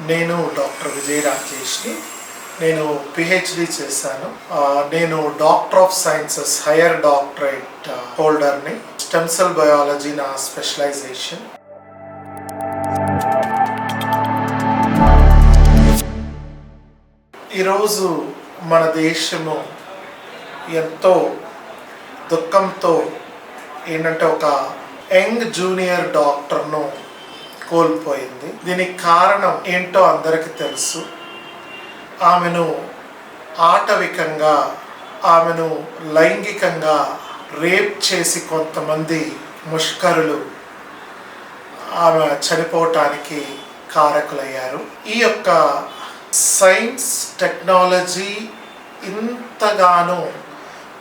నేను డాక్టర్ విజయ్ రాకేష్ని. నేను పిహెచ్డి చేశాను. నేను doctor of sciences higher doctorate హోల్డర్ని. Stem cell biology నా స్పెషలైజేషన్. ఈరోజు మన దేశము ఎంతో దుఃఖంతో ఏంటంటే ఒక యంగ్ జూనియర్ డాక్టర్ను కోల్పోయింది. దీనికి కారణం ఏంటో అందరికీ తెలుసు. ఆమెను ఆటవికంగా ఆమెను లైంగికంగా రేప్ చేసి కొంతమంది ముష్కరులు ఆమె చనిపోవటానికి కారకులయ్యారు. ఈ యొక్క సైన్స్ టెక్నాలజీ ఇంతగానో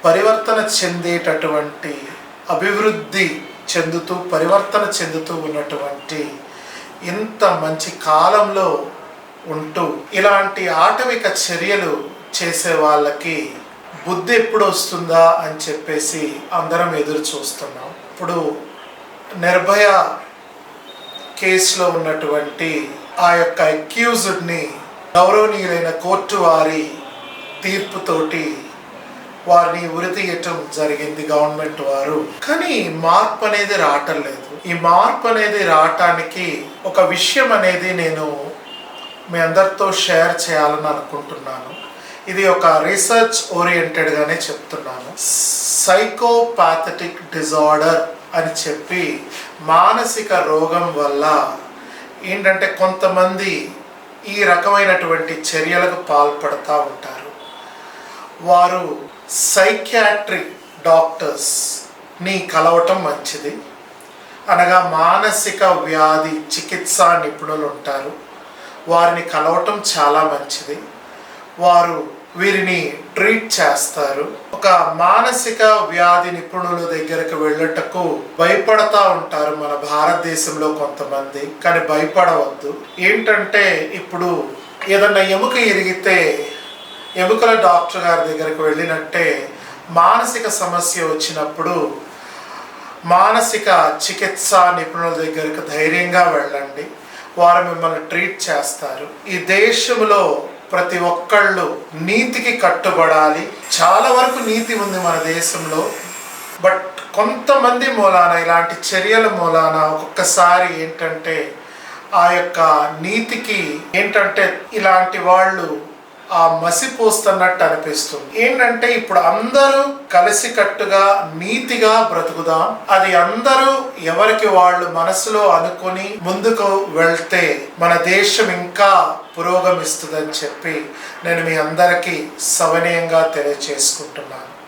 పరివర్తన చెందేటటువంటి అభివృద్ధి చెందుతూ పరివర్తన చెందుతూ ఉన్నటువంటి ఇంత మంచి కాలంలో ఉంటూ ఇలాంటి ఆటవిక చర్యలు చేసే వాళ్ళకి బుద్ధి ఎప్పుడు వస్తుందా అని చెప్పేసి అందరం ఎదురు చూస్తున్నాం. ఇప్పుడు నిర్భయ కేసులో ఉన్నటువంటి ఆ యొక్క అక్యూజ్డ్ని గౌరవనీయులైన కోర్టు వారి తీర్పుతోటి వారిని ఉరితీయటం జరిగింది గవర్నమెంట్ వారు. కానీ మార్పు అనేది రావటం లేదు. ఈ మార్పు అనేది రావటానికి ఒక విషయం అనేది నేను మీ అందరితో షేర్ చేయాలని అనుకుంటున్నాను. ఇది ఒక రీసెర్చ్ ఓరియంటెడ్గానే చెప్తున్నాను. సైకోపాథటిక్ డిజార్డర్ అని చెప్పి మానసిక రోగం వల్ల ఏంటంటే కొంతమంది ఈ రకమైనటువంటి చర్యలకు పాల్పడుతూ ఉంటారు. వారు సైకియాట్రిక్ డాక్టర్స్ని కలవటం మంచిది. అనగా మానసిక వ్యాధి చికిత్సా నిపుణులు ఉంటారు. వారిని కలవటం చాలా మంచిది. వారు వీరిని ట్రీట్ చేస్తారు. ఒక మానసిక వ్యాధి నిపుణుల దగ్గరకు వెళ్ళటకు భయపడతా ఉంటారు మన భారతదేశంలో కొంతమంది. కానీ భయపడవద్దు. ఏంటంటే ఇప్పుడు ఏదన్నా ఎముక ఎరిగితే ఎముకల డాక్టర్ గారి దగ్గరకు వెళ్ళినట్టే మానసిక సమస్య వచ్చినప్పుడు మానసిక చికిత్స నిపుణుల దగ్గరకు ధైర్యంగా వెళ్ళండి. వారు మిమ్మల్ని ట్రీట్ చేస్తారు. ఈ దేశంలో ప్రతి ఒక్కళ్ళు నీతికి కట్టుబడాలి. చాలా వరకు నీతి ఉంది మన దేశంలో. బట్ కొంతమంది మూలాన ఇలాంటి చర్యల మూలాన ఒక్కొక్కసారి ఏంటంటే ఆ యొక్క నీతికి ఏంటంటే ఇలాంటి వాళ్ళు ఆ మసిపోస్తున్నట్టు అనిపిస్తుంది. ఏంటంటే ఇప్పుడు అందరూ కలిసికట్టుగా నీతిగా బ్రతుకుదాం. అది అందరూ ఎవరికి వాళ్ళు మనసులో అనుకొని ముందుకు వెళ్తే మన దేశం ఇంకా పురోగమిస్తుందని చెప్పి నేను మీ అందరికీ సవనీయంగా తెలియచేసుకుంటున్నాను.